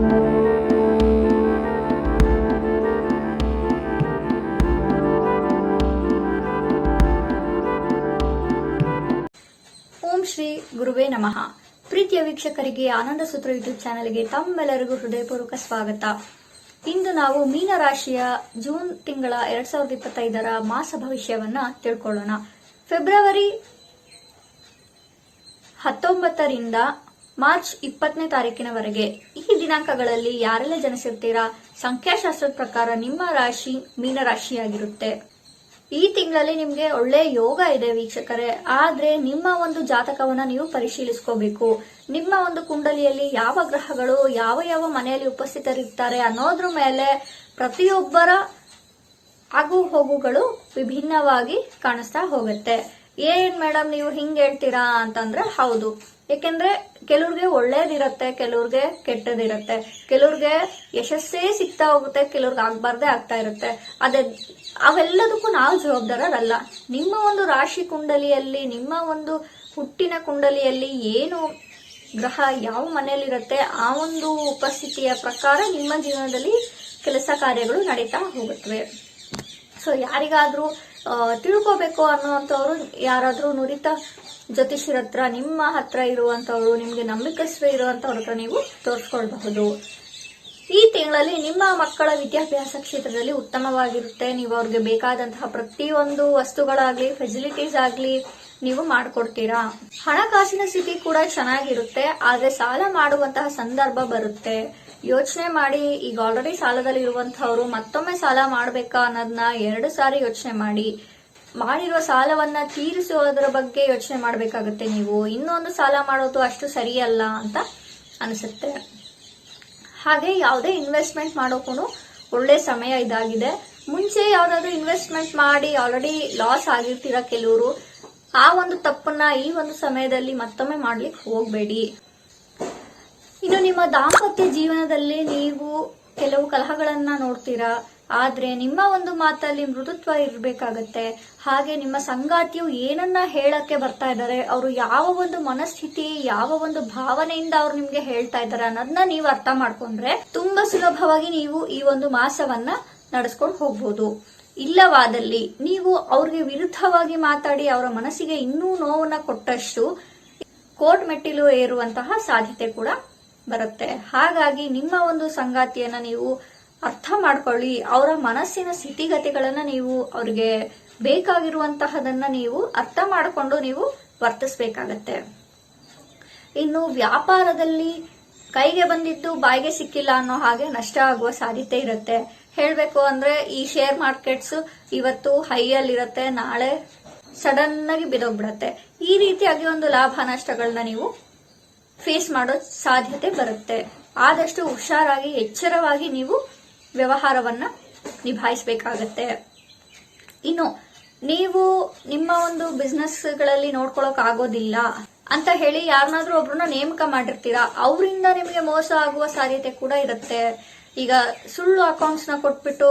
ಓಂ ಶ್ರೀ ಗುರುವೇ ನಮಃ. ಪ್ರೀತಿಯ ವೀಕ್ಷಕರಿಗೆ ಆನಂದ ಸೂತ್ರ ಯೂಟ್ಯೂಬ್ ಚಾನೆಲ್ಗೆ ತಮ್ಮೆಲ್ಲರಿಗೂ ಹೃದಯಪೂರ್ವಕ ಸ್ವಾಗತ. ಇಂದು ನಾವು ಮೀನರಾಶಿಯ ಜೂನ್ ತಿಂಗಳ ಎರಡ್ ಸಾವಿರದ ಇಪ್ಪತ್ತೈದರ ಮಾಸ ಭವಿಷ್ಯವನ್ನ ತಿಳ್ಕೊಳ್ಳೋಣ. ಫೆಬ್ರವರಿ ಹತ್ತೊಂಬತ್ತರಿಂದ ಮಾರ್ಚ್ ಇಪ್ಪತ್ತನೇ ತಾರೀಕಿನವರೆಗೆ. ಈ ದಿನಾಂಕಗಳಲ್ಲಿ ಯಾರೆಲ್ಲ ಜನಿಸಿರ್ತೀರಾ? ಸಂಖ್ಯಾಶಾಸ್ತ್ರದ ಪ್ರಕಾರ ನಿಮ್ಮ ರಾಶಿ ಮೀನರಾಶಿಯಾಗಿರುತ್ತೆ. ಈ ತಿಂಗಳಲ್ಲಿ ನಿಮ್ಗೆ ಒಳ್ಳೆ ಯೋಗ ಇದೆ ವೀಕ್ಷಕರೇ. ಆದ್ರೆ ನಿಮ್ಮ ಒಂದು ಜಾತಕವನ್ನ ನೀವು ಪರಿಶೀಲಿಸ್ಕೋಬೇಕು. ನಿಮ್ಮ ಒಂದು ಕುಂಡಲಿಯಲ್ಲಿ ಯಾವ ಗ್ರಹಗಳು, ಯಾವ ಯಾವ ಮನೆಯಲ್ಲಿ ಉಪಸ್ಥಿತರಿರ್ತಾರೆ ಅನ್ನೋದ್ರ ಮೇಲೆ ಪ್ರತಿಯೊಬ್ಬರ ಆಗು ಹೋಗುಗಳು ವಿಭಿನ್ನವಾಗಿ ಕಾಣಿಸ್ತಾ ಹೋಗುತ್ತೆ. ಏನ್ ಮೇಡಮ್ ನೀವು ಹಿಂಗ್ ಹೇಳ್ತೀರಾ ಅಂತಂದ್ರೆ ಹೌದು. ಯಾಕೆಂದ್ರೆ ಕೆಲವ್ರಿಗೆ ಒಳ್ಳೇದಿರತ್ತೆ, ಕೆಲವ್ರಿಗೆ ಕೆಟ್ಟದಿರತ್ತೆ. ಕೆಲವ್ರಿಗೆ ಯಶಸ್ಸೇ ಸಿಗ್ತಾ ಹೋಗುತ್ತೆ, ಕೆಲವ್ರಿಗೆ ಆಗ್ಬಾರ್ದೇ ಆಗ್ತಾ ಇರುತ್ತೆ. ಅದೇ ಅವೆಲ್ಲದಕ್ಕೂ ನಾವು ಜವಾಬ್ದಾರರಲ್ಲ. ನಿಮ್ಮ ಒಂದು ರಾಶಿ ಕುಂಡಲಿಯಲ್ಲಿ, ನಿಮ್ಮ ಒಂದು ಹುಟ್ಟಿನ ಕುಂಡಲಿಯಲ್ಲಿ ಏನು ಗ್ರಹ ಯಾವ ಮನೆಯಲ್ಲಿರುತ್ತೆ, ಆ ಒಂದು ಉಪಸ್ಥಿತಿಯ ಪ್ರಕಾರ ನಿಮ್ಮ ಜೀವನದಲ್ಲಿ ಕೆಲಸ ಕಾರ್ಯಗಳು ನಡೀತಾ ಹೋಗುತ್ತವೆ. ಸೊ ಯಾರಿಗಾದ್ರೂ ತಿಳ್ಕೋಬೇಕು ಅನ್ನುವಂಥವ್ರು ಯಾರಾದರೂ ನುರಿತ ಜ್ಯೋತಿಷ್ಯರ ಹತ್ರ, ನಿಮ್ಮ ಹತ್ರ ಇರುವಂತವ್ರು ನಿಮಗೆ ನಂಬಿಕಸ್ವ ಇರುವಂಥವ್ರ ಹತ್ರ ನೀವು ತೋರಿಸ್ಕೊಳ್ಬಹುದು. ಈ ತಿಂಗಳಲ್ಲಿ ನಿಮ್ಮ ಮಕ್ಕಳ ವಿದ್ಯಾಭ್ಯಾಸ ಕ್ಷೇತ್ರದಲ್ಲಿ ಉತ್ತಮವಾಗಿರುತ್ತೆ. ನೀವು ಅವ್ರಿಗೆ ಬೇಕಾದಂತಹ ಪ್ರತಿಯೊಂದು ವಸ್ತುಗಳಾಗ್ಲಿ ಫೆಸಿಲಿಟೀಸ್ ಆಗಲಿ ನೀವು ಮಾಡಿಕೊಡ್ತೀರಾ. ಹಣಕಾಸಿನ ಸ್ಥಿತಿ ಕೂಡ ಚೆನ್ನಾಗಿರುತ್ತೆ, ಆದರೆ ಸಾಲ ಮಾಡುವಂತಹ ಸಂದರ್ಭ ಬರುತ್ತೆ. ಯೋಚನೆ ಮಾಡಿ, ಈಗ ಆಲ್ರೆಡಿ ಸಾಲದಲ್ಲಿ ಇರುವಂತಹವ್ರು ಮತ್ತೊಮ್ಮೆ ಸಾಲ ಮಾಡ್ಬೇಕಾ ಅನ್ನೋದನ್ನ ಎರಡು ಸಾರಿ ಯೋಚನೆ ಮಾಡಿ. ಮಾಡಿರುವ ಸಾಲವನ್ನ ತೀರಿಸುವುದರ ಬಗ್ಗೆ ಯೋಚನೆ ಮಾಡಬೇಕಾಗುತ್ತೆ ನೀವು. ಇನ್ನೊಂದು ಸಾಲ ಮಾಡೋದು ಅಷ್ಟು ಸರಿಯಲ್ಲ ಅಂತ ಅನಿಸುತ್ತೆ. ಹಾಗೆ ಯಾವುದೇ ಇನ್ವೆಸ್ಟ್ಮೆಂಟ್ ಮಾಡೋಕ್ಕೂ ಒಳ್ಳೆ ಸಮಯ ಇದಾಗಿದೆ. ಮುಂಚೆ ಯಾವ್ದಾದ್ರು ಇನ್ವೆಸ್ಟ್ಮೆಂಟ್ ಮಾಡಿ ಆಲ್ರೆಡಿ ಲಾಸ್ ಆಗಿರ್ತೀರ ಕೆಲವರು, ಆ ಒಂದು ತಪ್ಪನ್ನ ಈ ಒಂದು ಸಮಯದಲ್ಲಿ ಮತ್ತೊಮ್ಮೆ ಮಾಡ್ಲಿಕ್ಕೆ ಹೋಗಬೇಡಿ. ಇನ್ನು ನಿಮ್ಮ ದಾಂಪತ್ಯ ಜೀವನದಲ್ಲಿ ನೀವು ಕೆಲವು ಕಲಹಗಳನ್ನ ನೋಡ್ತೀರಾ? ಆದ್ರೆ ನಿಮ್ಮ ಒಂದು ಮಾತಲ್ಲಿ ಮೃದುತ್ವ ಇರಬೇಕಾಗತ್ತೆ. ಹಾಗೆ ನಿಮ್ಮ ಸಂಗಾತಿಯು ಏನನ್ನ ಹೇಳಕ್ಕೆ ಬರ್ತಾ ಇದ್ದಾರೆ, ಅವರು ಯಾವ ಒಂದು ಮನಸ್ಥಿತಿ, ಯಾವ ಒಂದು ಭಾವನೆಯಿಂದ ಅವ್ರು ನಿಮ್ಗೆ ಹೇಳ್ತಾ ಇದ್ದಾರೆ ಅನ್ನೋದನ್ನ ನೀವು ಅರ್ಥ ಮಾಡ್ಕೊಂಡ್ರೆ ತುಂಬಾ ಸುಲಭವಾಗಿ ನೀವು ಈ ಒಂದು ಮಾಸವನ್ನ ನಡೆಸ್ಕೊಂಡು ಹೋಗ್ಬೋದು. ಇಲ್ಲವಾದಲ್ಲಿ ನೀವು ಅವ್ರಿಗೆ ವಿರುದ್ಧವಾಗಿ ಮಾತಾಡಿ ಅವರ ಮನಸ್ಸಿಗೆ ಇನ್ನೂ ನೋವನ್ನ ಕೊಟ್ಟಷ್ಟು ಕೋರ್ಟ್ ಮೆಟ್ಟಿಲು ಏರುವಂತಹ ಸಾಧ್ಯತೆ ಕೂಡ ಬರುತ್ತೆ. ಹಾಗಾಗಿ ನಿಮ್ಮ ಒಂದು ಸಂಗಾತಿಯನ್ನ ನೀವು ಅರ್ಥ ಮಾಡ್ಕೊಳ್ಳಿ. ಅವರ ಮನಸ್ಸಿನ ಸ್ಥಿತಿಗತಿಗಳನ್ನ ನೀವು ಅವ್ರಿಗೆ ಬೇಕಾಗಿರುವಂತಹದನ್ನ ನೀವು ಅರ್ಥ ಮಾಡಿಕೊಂಡು ನೀವು ವರ್ತಿಸ್ಬೇಕಾಗತ್ತೆ. ಇನ್ನು ವ್ಯಾಪಾರದಲ್ಲಿ ಕೈಗೆ ಬಂದಿದ್ದು ಬಾಯಿಗೆ ಸಿಕ್ಕಿಲ್ಲ ಅನ್ನೋ ಹಾಗೆ ನಷ್ಟ ಆಗುವ ಸಾಧ್ಯತೆ ಇರುತ್ತೆ. ಹೇಳ್ಬೇಕು ಅಂದ್ರೆ ಈ ಶೇರ್ ಮಾರ್ಕೆಟ್ಸ್ ಇವತ್ತು ಹೈ ಅಲ್ಲಿರುತ್ತೆ ನಾಳೆ ಸಡನ್ ಆಗಿ ಬಿದೋಗ್ಬಿಡತ್ತೆ. ಈ ರೀತಿಯಾಗಿ ಒಂದು ಲಾಭ ನಷ್ಟಗಳನ್ನ ನೀವು ಫೇಸ್ ಮಾಡೋ ಸಾಧ್ಯತೆ ಬರುತ್ತೆ. ಆದಷ್ಟು ಹುಷಾರಾಗಿ, ಎಚ್ಚರವಾಗಿ ನೀವು ವ್ಯವಹಾರವನ್ನ ನಿಭಾಯಿಸಬೇಕಾಗತ್ತೆ. ಇನ್ನು, ನೀವು ನಿಮ್ಮ ಒಂದು ಬಿಸ್ನೆಸ್ಗಳಲ್ಲಿ ನೋಡ್ಕೊಳಕ್ ಆಗೋದಿಲ್ಲ ಅಂತ ಹೇಳಿ ಯಾರನ್ನಾದ್ರೂ ಒಬ್ರನ್ನ ನೇಮಕ ಮಾಡಿರ್ತೀರಾ? ಅವರಿಂದ ನಿಮಗೆ ಮೋಸ ಆಗುವ ಸಾಧ್ಯತೆ ಕೂಡ ಇರುತ್ತೆ. ಈಗ ಸುಳ್ಳು ಅಕೌಂಟ್ಸ್ನ ಕೊಟ್ಬಿಟ್ಟು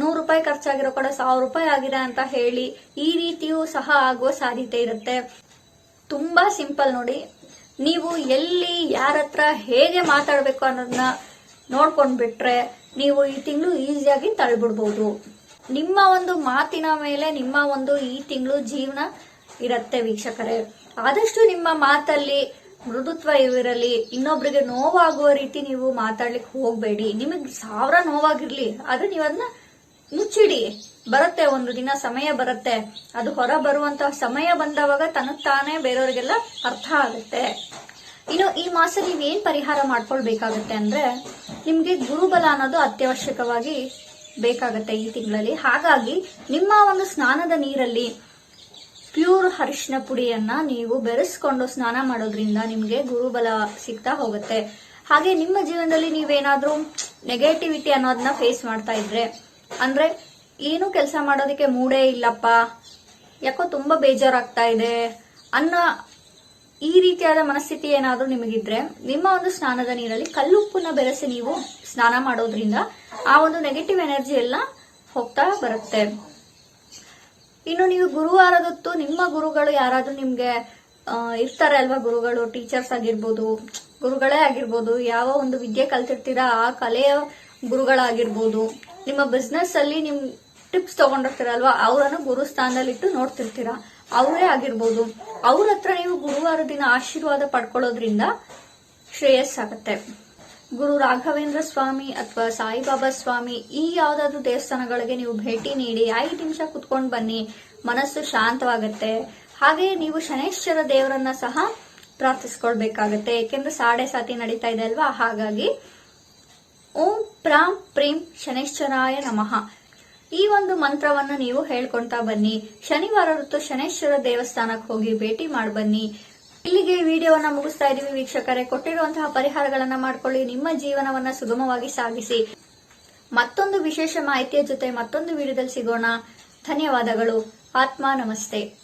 ನೂರು ರೂಪಾಯಿ ಖರ್ಚಾಗಿರೋ ಕೂಡ ಸಾವಿರ ರೂಪಾಯಿ ಆಗಿದೆ ಅಂತ ಹೇಳಿ ಈ ರೀತಿಯೂ ಸಹ ಆಗುವ ಸಾಧ್ಯತೆ ಇರುತ್ತೆ. ತುಂಬಾ ಸಿಂಪಲ್ ನೋಡಿ ನೀವು ಎಲ್ಲಿ ಯಾರ ಹತ್ರ ಹೇಗೆ ಮಾತಾಡಬೇಕು ಅನ್ನೋದನ್ನ ನೋಡ್ಕೊಂಡ್ಬಿಟ್ರೆ ನೀವು ಈ ತಿಂಗಳು ಈಸಿಯಾಗಿ ತಳ್ಬಿಡ್ಬೋದು. ನಿಮ್ಮ ಒಂದು ಮಾತಿನ ಮೇಲೆ ನಿಮ್ಮ ಒಂದು ಈ ತಿಂಗಳು ಜೀವನ ಇರತ್ತೆ ವೀಕ್ಷಕರೇ. ಆದಷ್ಟು ನಿಮ್ಮ ಮಾತಲ್ಲಿ ಮೃದುತ್ವ ಇವಿರಲಿ ಇನ್ನೊಬ್ರಿಗೆ ನೋವಾಗುವ ರೀತಿ ನೀವು ಮಾತಾಡ್ಲಿಕ್ಕೆ ಹೋಗ್ಬೇಡಿ. ನಿಮಗೆ ಸಾವಿರ ನೋವಾಗಿರ್ಲಿ, ಆದ್ರೆ ನೀವು ಅದನ್ನ ಮುಚ್ಚಿಡಿ, ಬರುತ್ತೆ, ಒಂದು ದಿನ ಸಮಯ ಬರುತ್ತೆ. ಅದು ಹೊರ ಬರುವಂತ ಸಮಯ ಬಂದವಾಗ ತಾನೇ ಬೇರೆಯವರಿಗೆಲ್ಲ ಅರ್ಥ ಆಗುತ್ತೆ. ಇನ್ನು ಈ ಮಾಸ ನೀವೇನ್ ಪರಿಹಾರ ಮಾಡ್ಕೊಳ್ಬೇಕಾಗತ್ತೆ ಅಂದ್ರೆ, ನಿಮ್ಗೆ ಗುರುಬಲ ಅನ್ನೋದು ಅತ್ಯವಶ್ಯಕವಾಗಿ ಬೇಕಾಗತ್ತೆ ಈ ತಿಂಗಳಲ್ಲಿ. ಹಾಗಾಗಿ, ನಿಮ್ಮ ಒಂದು ಸ್ನಾನದ ನೀರಲ್ಲಿ ಪ್ಯೂರ್ ಅರಿಶಿನ ಪುಡಿಯನ್ನ ನೀವು ಬೆರೆಸ್ಕೊಂಡು ಸ್ನಾನ ಮಾಡೋದ್ರಿಂದ ನಿಮ್ಗೆ ಗುರುಬಲ ಸಿಗ್ತಾ ಹೋಗುತ್ತೆ. ಹಾಗೆ ನಿಮ್ಮ ಜೀವನದಲ್ಲಿ ನೀವೇನಾದ್ರೂ ನೆಗೆಟಿವಿಟಿ ಅನ್ನೋದನ್ನ ಫೇಸ್ ಮಾಡ್ತಾ ಇದ್ರೆ ಅಂದ್ರೆ ಏನು ಕೆಲಸ ಮಾಡೋದಕ್ಕೆ ಮೂಡೇ ಇಲ್ಲಪ್ಪ. ಯಾಕೋ ತುಂಬಾ ಬೇಜಾರಾಗ್ತಾ ಇದೆ. ಅನ್ನ ಈ ರೀತಿಯಾದ ಮನಸ್ಥಿತಿ ಏನಾದ್ರೂ ನಿಮಗಿದ್ರೆ ನಿಮ್ಮ ಒಂದು ಸ್ನಾನದ ನೀರಲ್ಲಿ ಕಲ್ಲುಪ್ಪನ್ನ ಬೆರೆಸಿ ನೀವು ಸ್ನಾನ ಮಾಡೋದ್ರಿಂದ ಆ ಒಂದು ನೆಗೆಟಿವ್ ಎನರ್ಜಿ ಎಲ್ಲ ಹೋಗ್ತಾ ಬರುತ್ತೆ. ಇನ್ನು ನೀವು ಗುರುವಾರದೊತ್ತು ನಿಮ್ಮ ಗುರುಗಳು ಯಾರಾದ್ರೂ ನಿಮ್ಗೆ ಇರ್ತಾರೆ ಅಲ್ವಾ ಗುರುಗಳು ಟೀಚರ್ಸ್ ಆಗಿರ್ಬೋದು, ಗುರುಗಳೇ ಆಗಿರ್ಬೋದು, ಯಾವ ಒಂದು ವಿದ್ಯೆ ಕಲ್ತಿರ್ತೀರಾ ಆ ಕಲೆಯ ಗುರುಗಳಾಗಿರ್ಬೋದು. ನಿಮ್ಮ ಬಿಸ್ನೆಸ್ ಅಲ್ಲಿ ನಿಮ್ ಟಿಪ್ಸ್ ತಗೊಂಡಿರ್ತೀರಲ್ವಾ ಅವರನ್ನು ಗುರು ಸ್ಥಾನದಲ್ಲಿ ಇಟ್ಟು ನೋಡ್ತಿರ್ತೀರಾ? ಅವರೇ ಆಗಿರ್ಬೋದು. ಅವ್ರ ಹತ್ರ ನೀವು ಗುರುವಾರ ದಿನ ಆಶೀರ್ವಾದ ಪಡ್ಕೊಳ್ಳೋದ್ರಿಂದ ಶ್ರೇಯಸ್ಸಾಗತ್ತೆ ಗುರು ರಾಘವೇಂದ್ರ ಸ್ವಾಮಿ ಅಥವಾ ಸಾಯಿಬಾಬಾ ಸ್ವಾಮಿ, ಈ ಯಾವ್ದಾದ್ರು ದೇವಸ್ಥಾನಗಳಿಗೆ ನೀವು ಭೇಟಿ ನೀಡಿ, ಐದು ನಿಮಿಷ ಕುತ್ಕೊಂಡು ಬನ್ನಿ. ಮನಸ್ಸು ಶಾಂತವಾಗತ್ತೆ. ಹಾಗೆ ನೀವು ಶನೇಶ್ವರ ದೇವರನ್ನ ಸಹ ಪ್ರಾರ್ಥಿಸ್ಕೊಳ್ಬೇಕಾಗತ್ತೆ. ಯಾಕೆಂದ್ರೆ ಸಾಡೆ ಸಾತಿ ನಡೀತಾ ಇದೆ ಅಲ್ವಾ? ಹಾಗಾಗಿ ಓಂ ಪ್ರಾಂ ಪ್ರೀಂ ಶನೇಶ್ವರಾಯ ನಮಃ. ಈ ಒಂದು ಮಂತ್ರವನ್ನು ನೀವು ಹೇಳ್ಕೊಂತಾ ಬನ್ನಿ. ಶನಿವಾರ ಹೊತ್ತು ಶನೇಶ್ವರ ದೇವಸ್ಥಾನಕ್ಕೆ ಹೋಗಿ ಭೇಟಿ ಮಾಡಿ ಬನ್ನಿ. ಇಲ್ಲಿಗೆ ವಿಡಿಯೋವನ್ನ ಮುಗಿಸ್ತಾ ಇದೀವಿ ವೀಕ್ಷಕರೇ, ಕೊಟ್ಟಿರುವಂತಹ ಪರಿಹಾರಗಳನ್ನ ಮಾಡ್ಕೊಳ್ಳಿ. ನಿಮ್ಮ ಜೀವನವನ್ನ ಸುಗಮವಾಗಿ ಸಾಗಿಸಿ. ಮತ್ತೊಂದು ವಿಶೇಷ ಮಾಹಿತಿಯ ಜೊತೆ ಮತ್ತೊಂದು ವಿಡಿಯೋದಲ್ಲಿ ಸಿಗೋಣ. ಧನ್ಯವಾದಗಳು. ಆತ್ಮ ನಮಸ್ತೆ.